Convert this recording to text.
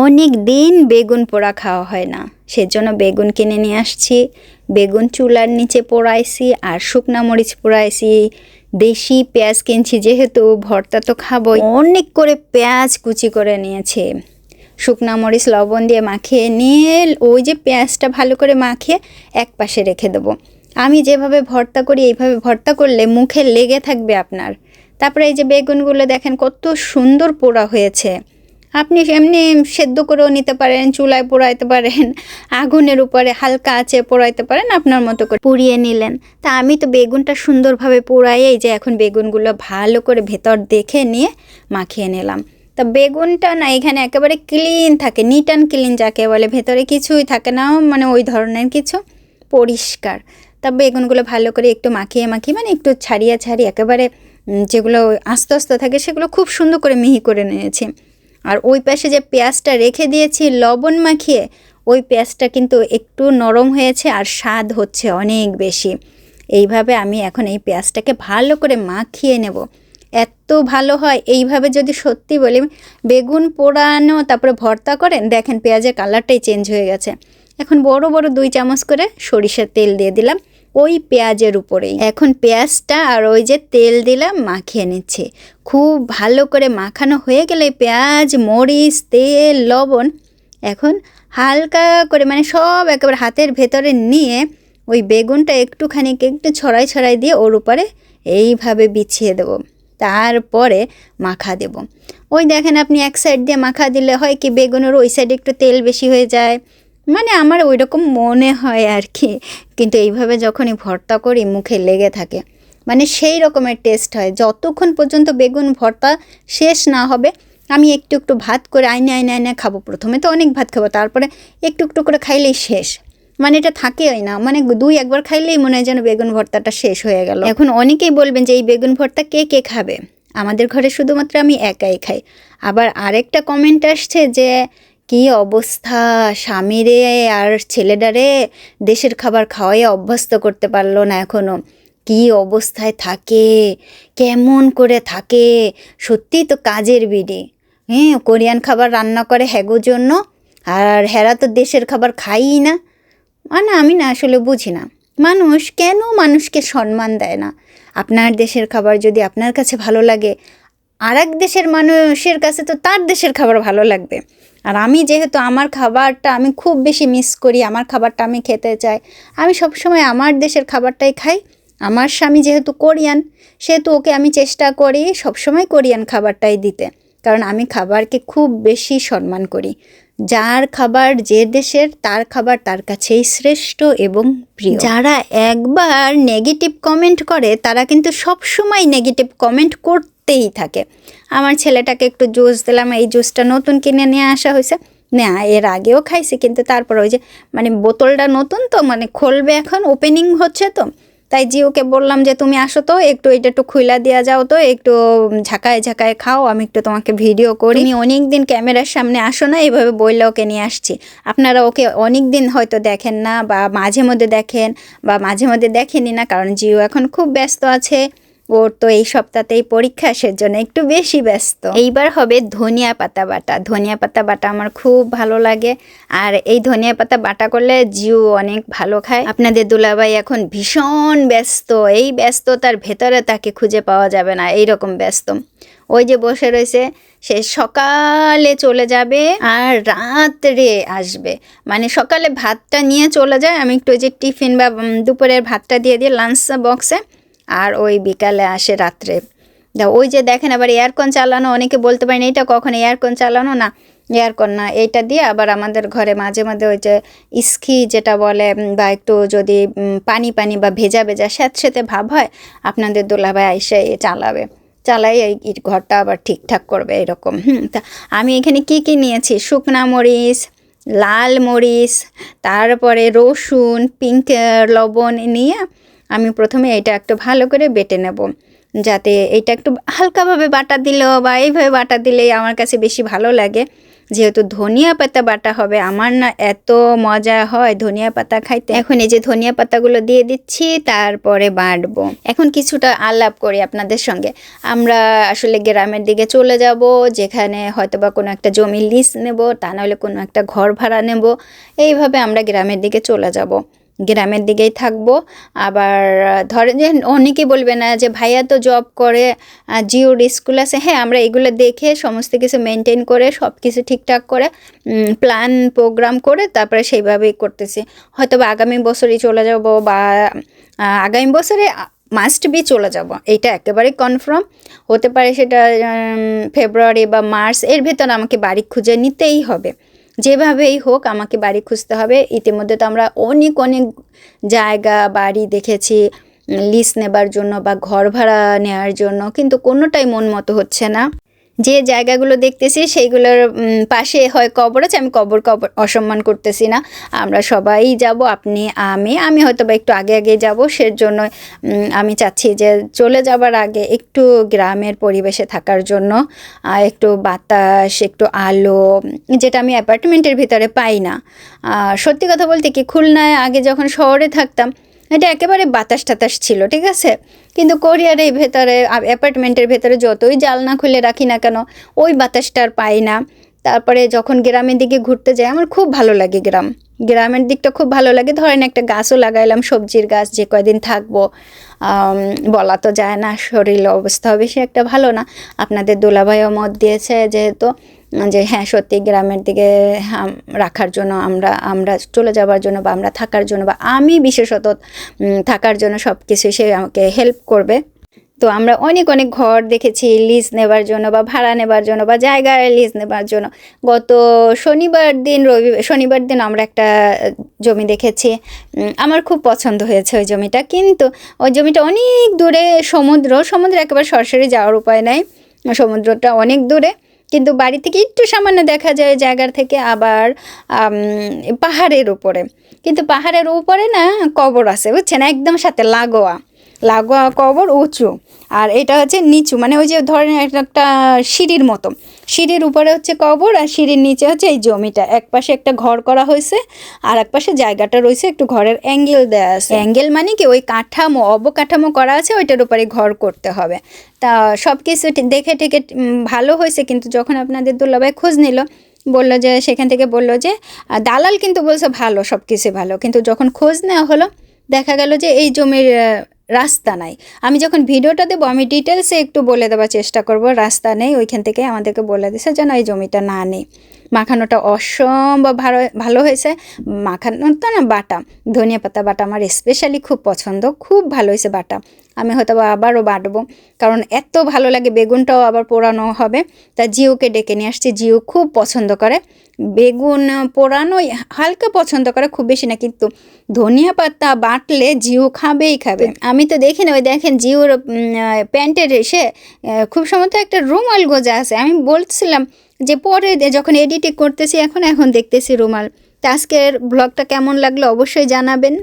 অনেক দিন বেগুন পোড়া খাওয়া হয় না। সেজন্য বেগুন কিনে নিয়ে আসছি, বেগুন চুলার নিচে পোড়াইছি আর শুকনা মরিচ পোড়াইছি। দেশি পেঁয়াজ কিনছি যেহেতু, ভর্তা তো খাবোই। অনেক করে পেঁয়াজ কুচি করে নিয়েছে। শুকনা মরিচ, লবণ দিয়ে মাখিয়ে নিয়ে ওই যে পেঁয়াজটা ভালো করে মাখিয়ে এক পাশে রেখে দেবো। আমি যেভাবে ভর্তা করি, এইভাবে ভর্তা করলে মুখে লেগে থাকবে আপনার। তারপরে এই যে বেগুনগুলো দেখেন কত সুন্দর পোড়া হয়েছে। আপনি এমনি সেদ্ধ করেও নিতে পারেন, চুলায় পোড়াইতে পারেন, আগুনের উপরে হালকা আঁচে পোড়াইতে পারেন, আপনার মতো করে পুড়িয়ে নিলেন। তা আমি তো বেগুনটা সুন্দরভাবে পোড়াইয়েই যে এখন বেগুনগুলো ভালো করে ভেতর দেখে নিয়ে মাখিয়ে নিলাম। তা বেগুনটা না এখানে একেবারে ক্লিন থাকে নিট অ্যান্ড ক্লিন যাকে বলে, ভেতরে কিছুই থাকে না মানে ওই ধরনের কিছু পরিষ্কার। তা বেগুনগুলো ভালো করে একটু মাখিয়ে মাখিয়ে মানে একটু ছাড়িয়ে ছাড়িয়ে একেবারে যেগুলো আস্তে আস্তে থাকে সেগুলো খুব সুন্দর করে মিহি করে নিয়েছি। আর ওই পাশে যে পেঁয়াজটা রেখে দিয়েছি লবণ মাখিয়ে, ওই পেঁয়াজটা কিন্তু একটু নরম হয়েছে আর স্বাদ হচ্ছে অনেক বেশি। এইভাবে আমি এখন এই পেঁয়াজটাকে ভালো করে মাখিয়ে নেব। এত ভালো হয়, এইভাবে যদি সত্যি বলি, বেগুন পোড়ানো, তারপরে ভর্তা করেন, দেখেন পেঁয়াজের কালারটাই চেঞ্জ হয়ে গেছে। এখন বড় বড় দুই চামচ করে সরিষার তেল দিয়ে দিলাম। ওই পেঁয়াজের উপরেই এখন পেঁয়াজটা আর ওই যে তেল দিলাম মাখিয়ে নিচ্ছে। খুব ভালো করে মাখানো হয়ে গেলে পেঁয়াজ, মরিচ, তেল, লবণ এখন হালকা করে মানে সব একেবারে হাতের ভেতরে নিয়ে ওই বেগুনটা একটুখানি একটু ছড়াই ছড়াই দিয়ে ওর উপরে এইভাবে বিছিয়ে দেবো। তারপরে মাখা দেব। ওই দেখেন আপনি এক সাইড দিয়ে মাখা দিলে হয় কি বেগুনের ওই সাইডে একটু তেল বেশি হয়ে যায় মানে আমার ওই রকম মনে হয় আর কি কিন্তু এইভাবে যখনই ভর্তা করি, মুখে লেগে থাকে। মানে সেই রকমের টেস্ট হয়। যতক্ষণ পর্যন্ত বেগুন ভর্তা শেষ না হবে, আমি একটু একটু ভাত করে আইনে আইনে আইনে খাব। প্রথমে তো অনেক ভাত খাব, তারপরে একটু একটু করে খাইলেই শেষ। মানে এটা থাকেই না। মানে দুই, একবার খাইলেই মনে হয় যেন বেগুন ভর্তাটা শেষ হয়ে গেল। এখন অনেকেই বলবেন যে, এই বেগুন ভর্তা কে কে খাবে? আমাদের ঘরে শুধুমাত্র আমি একাই খাই। আবার আরেকটা কমেন্ট আসছে যে কি অবস্থা? স্বামীরে আর ছেলেটারে দেশের খাবার খাওয়াই অভ্যস্ত করতে পারল না এখনও কি অবস্থায় থাকে? কেমন করে থাকে? সত্যি তো কাজের বিড়ি। হ্যাঁ কোরিয়ান খাবার রান্না করে হ্যাগোর জন্য। আর হেরা তো দেশের খাবার খাইই না। মানে আমি না আসলে বুঝি না। মানুষ কেন মানুষকে সম্মান দেয় না? আপনার দেশের খাবার যদি আপনার কাছে ভালো লাগে আর দেশের মানুষের কাছে তো তার দেশের খাবার ভালো লাগবে। আর আমি যেহেতু আমার খাবারটা আমি খুব বেশি মিস করি, আমার খাবারটা আমি খেতে চাই। আমি সবসময় আমার দেশের খাবারটাই খাই। আমার স্বামী যেহেতু কোরিয়ান, সেহেতু ওকে আমি চেষ্টা করি সবসময় কোরিয়ান খাবারটাই দিতে। কারণ আমি খাবারকে খুব বেশি সম্মান করি। যার খাবার যে দেশের, তার খাবার তার কাছেই শ্রেষ্ঠ এবং প্রিয়। যারা একবার নেগেটিভ কমেন্ট করে, তারা কিন্তু সব সময় নেগেটিভ কমেন্ট করতেই থাকে। আমার ছেলেটাকে একটু জুস দিলাম, এই জুসটা নতুন কিনে নিয়ে আসা হয়েছে। না, এর আগেও খাইছি, কিন্তু তারপর ওই যে মানে বোতলটা নতুন তো মানে খুলবে এখন ওপেনিং হচ্ছে তো। তাই জিওকে বললাম যে, তুমি আসো তো, একটু এটা একটু খুইলা দেওয়া যাও তো, একটু ঝাঁকায় ঝাঁকায় খাও, আমি একটু তোমাকে ভিডিও করি। আমি অনেক দিন ক্যামেরার সামনে আসো না, এইভাবে বললে ওকে নিয়ে আসছি। আপনারা ওকে অনেক দিন হয়তো দেখেন না বা মাঝে মধ্যে দেখেন বা মাঝে মধ্যে দেখেনি না, কারণ জিও এখন খুব ব্যস্ত আছে। ওর তো এই সপ্তাহতেই পরীক্ষা সেজন্য একটু বেশি ব্যস্ত। এইবার হবে ধনিয়া পাতা বাটা। ধনিয়া পাতা বাটা আমার খুব ভালো লাগে। আর এই ধনিয়া পাতা বাটা করলে জিও অনেক ভালো খায়। আপনাদের দুলাভাই এখন ভীষণ ব্যস্ত। এই ব্যস্ততার ভেতরে তাকে খুঁজে পাওয়া যাবে না। এই রকম ব্যস্ত। ওই যে বসে রয়েছে, সে সকালে চলে যাবে আর রাত্রে আসবে। মানে সকালে ভাতটা নিয়ে চলে যায়। আমি একটু ওই যে টিফিন বা দুপুরের ভাতটা দিয়ে দিয়ে লাঞ্চ বক্সে আর ওই বিকালে আসে রাত্রে। ওই যে দেখেন আবার এয়ারকন চালানো, অনেকে বলতে পারেন এটা কখন এয়ারকন চালানো না এয়ারকন না এইটা দিয়ে আবার আমাদের ঘরে মাঝে মাঝে ওই যে ইস্কি যেটা বলে বা একটু যদি পানি পানি বা ভেজা ভেজা স্যাঁতস্যাঁতে ভাব হয়, আপনাদের দোলাভাই এসে এ চালাবে। চালাই এই ঘরটা আবার ঠিকঠাক করবে এরকম। হুম, তা আমি এখানে কি কি নিয়েছি? শুকনা মরিচ, লাল মরিচ, তারপরে রসুন, পিঙ্ক, লবণ নিয়ে আমি প্রথমে এটা একটু ভালো করে বেটে নেব, যাতে এটা একটু হালকাভাবে বাটা দিলেও বা এইভাবে বাটা দিলেই আমার কাছে বেশি ভালো লাগে। যেহেতু ধনিয়া পাতা বাটা হবে, আমার না এত মজা হয় ধনিয়া পাতা খাইতে। এখন এই যে ধনিয়া পাতাগুলো দিয়ে দিচ্ছি, তারপরে বাটবো। এখন কিছুটা আলাপ করি আপনাদের সঙ্গে। আমরা আসলে গ্রামের দিকে চলে যাব, যেখানে হয়তো বা কোনো একটা জমি লিজ নেব, তা নাহলে কোনো একটা ঘর ভাড়া নেব। এইভাবে আমরা গ্রামের দিকে চলে যাব। গ্রামের দিকেই থাকব। আবার, ধরেন যে অনেকেই বলবে না যে, ভাইয়া তো জব করে জিওর স্কুল আছে। হ্যাঁ আমরা এগুলো দেখে সমস্ত কিছু মেনটেন করে সব কিছু ঠিকঠাক করে প্ল্যান প্রোগ্রাম করে তারপরে সেইভাবেই করতেছি। হয়তো বা আগামী বছরই চলে যাব বা আগামী বছরে মাস্ট বি চলে যাব। এটা একেবারেই কনফার্ম হতে পারে সেটা ফেব্রুয়ারি বা মার্চ এর ভেতর আমাকে বাড়ি খুঁজে নিতেই হবে। যেভাবেই হোক আমাকে বাড়ি খুঁজতে হবে। ইতিমধ্যে তো আমরা অনেক অনেক জায়গা, বাড়ি দেখেছি লিস্ট নেবার জন্য বা ঘর ভাড়া নেওয়ার জন্য, কিন্তু কোনোটাই মন মতো হচ্ছে না। যে জায়গাগুলো দেখতেছি, সেইগুলোর পাশে হয় কবর আছে, আমি কবর কবর অসম্মান করতেছি না। আমরা সবাই যাব, আপনি, আমি আমি হয়তো বা একটু আগে আগে যাব, সেজন্য আমি চাচ্ছি যে চলে যাবার আগে একটু গ্রামের পরিবেশে থাকার জন্য একটু বাতাস, একটু আলো, যেটা আমি অ্যাপার্টমেন্টের ভিতরে পাই না। সত্যি কথা বলতে কি, খুলনায় আগে যখন শহরে থাকতাম এটা একেবারে বাতাস টাতাস ছিল, ঠিক আছে? কিন্তু কোরিয়ারের ভেতরে অ্যাপার্টমেন্টের ভেতরে যতই জালনা খুলে রাখি না কেন, ওই বাতাসটা আর পাই না। তারপরে যখন গ্রামের দিকে ঘুরতে যাই, আমার খুব ভালো লাগে গ্রাম। গ্রামের দিকটা খুব ভালো লাগে। ধরেন একটা গাছও লাগাইলাম, সবজির গাছ, যে কয়দিন থাকব বলা তো যায় না শরীর অবস্থা বেশি একটা ভালো না। আপনাদের দোলাভাইও মত দিয়েছে যেহেতু যে হ্যাঁ সত্যি গ্রামের দিকে রাখার জন্য আমরা আমরা চলে যাওয়ার জন্য বা আমরা থাকার জন্য বা আমি বিশেষত থাকার জন্য সব কিছু সে আমাকে হেল্প করবে। তো আমরা অনেক অনেক ঘর দেখেছি লিজ নেবার জন্য বা ভাড়া নেবার জন্য বা জায়গায় লিজ নেবার জন্য। গত শনিবার দিন, রবি, শনিবার দিন আমরা একটা জমি দেখেছি। আমার খুব পছন্দ হয়েছে ওই জমিটা। কিন্তু ওই জমিটা অনেক দূরে সমুদ্র, সমুদ্রে একেবারে সরাসরি যাওয়ার উপায় নাই। সমুদ্রটা অনেক দূরে। কিন্তু বাড়ি থেকে একটু সামান্য দেখা যায় জায়গার থেকে আবার পাহাড়ের উপরে। কিন্তু পাহাড়ের উপরে না কবর আছে, বুঝছেন? একদম সাথে লাগোয়া। লাগোয়া কবর উঁচু। আর এটা হচ্ছে নিচু মানে ওই যে ধরেন একটা সিঁড়ির মতো। সিঁড়ির উপরে হচ্ছে কবর আর সিঁড়ির নিচে হচ্ছে এই জমিটা। এক পাশে একটা ঘর করা হয়েছে আর এক পাশে জায়গাটা রয়েছে একটু ঘরের অ্যাঙ্গেল দেওয়া আছে। অ্যাঙ্গেল মানে কি? ওই কাঠামো অবকাঠামো করা আছে ওইটার উপরে ঘর করতে হবে। তা সব কিছু ঠিক দেখে উম, ভালো হয়েছে কিন্তু যখন আপনাদের দুলাভাই খোঁজ নিল বলল যে সেখান থেকে বলল যে দালাল কিন্তু বলছে ভালো সব কিছু ভালো। কিন্তু যখন খোঁজ নেওয়া হলো দেখা গেল যে এই জমির রাস্তা নাই। আমি যখন ভিডিওটা দেবো, আমি ডিটেলসে একটু বলে দেওয়ার চেষ্টা করব, রাস্তা নেই, ওইখান থেকে আমাদেরকে বলে দিছে যেন এই জমিটা না নেই। মাখানোটা অসম্ভব ভালো ভালো হয়েছে। মাখানোটা না বাটা, ধনিয়া পাতা বাটা আমার স্পেশালি খুব পছন্দ, খুব ভালো হয়েছে বাটা। আমি হয়তো বা আবারও বাটবো। কারণ এত ভালো লাগে বেগুনটাও আবার পোড়ানো হবে। তা জিওকে ডেকে নিয়ে আসছি। জিও খুব পছন্দ করে। বেগুন পোড়ানো হালকা পছন্দ করে খুব বেশি না। কিন্তু ধনিয়া পাতা বাটলে জিও খাবেই খাবে। আমি তো দেখি না ওই দেখেন জিওর প্যান্টের এসে খুব সম্ভবত একটা রুমাল গোজা আছে। আমি বলছিলাম যে পরে যখন এডিটিং করতেছি এখন এখন দেখতেছি রুমাল। তা আজকের ব্লগটা কেমন লাগল অবশ্যই জানাবেন।